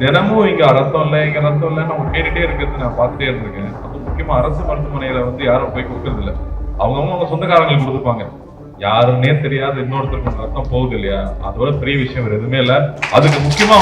தினமும் இங்க ரத்தம் இல்லை இங்க ரத்தம் இல்லைன்னு அவங்க கேட்டுட்டே இருக்கிறது நான் பார்த்துட்டே இருந்திருக்கேன். அது முக்கியமா அரசு மருத்துவமனையில வந்து யாரும் போய் கொடுக்கறது இல்லை அவங்கவுங்க அவங்க சொந்தக்காரங்களுக்கு கொடுத்துப்பாங்க. யாருன்னே தெரியாத இன்னொருத்தருக்கு ரத்தம் போகுது இல்லையா? அதோட பெரிய விஷயம் வேற எதுவுமே இல்ல. அதுக்கு முக்கியமா